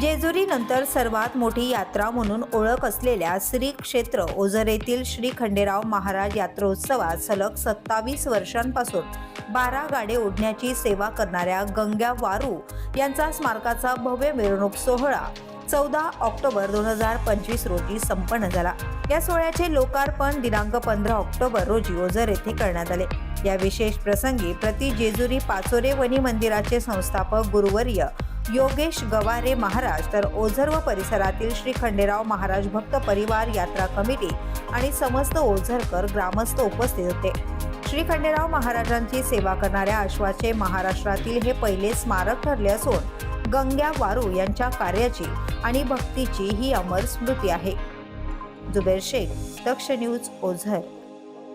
जेजुरीनंतर सर्वात मोठी यात्रा म्हणून ओळख असलेल्या श्री क्षेत्र ओझर येथील श्री खंडेराव महाराज यात्रोत्सवात सलग सत्तावीस वर्षांपासून बारा गाडे ओढण्याची सेवा करणाऱ्या गंग्या वारू यांचा स्मारकाचा भव्य मिरवणूक सोहळा चौदा ऑक्टोबर दोन हजार पंचवीस रोजी संपन्न झाला. या सोहळ्याचे लोकार्पण दिनांक पंधरा ऑक्टोबर रोजी ओझर येथे करण्यात आले. या विशेष प्रसंगी प्रति जेजुरी पाचोरे वनी मंदिराचे संस्थापक गुरुवर्य योगेश गवारे महाराज तर ओझर व परिसरातील श्री खंडेराव महाराज भक्त परिवार यात्रा कमिटी आणि समस्त ओझरकर ग्रामस्थ उपस्थित होते. श्री खंडेराव महाराजांची सेवा करणाऱ्या अश्वाचे महाराष्ट्रातील हे पहिले स्मारक ठरले असून गंग्या वारू यांच्या कार्याची आणि भक्तीची ही अमर स्मृती आहे. जुबेर शेख दक्ष न्यूज ओझर.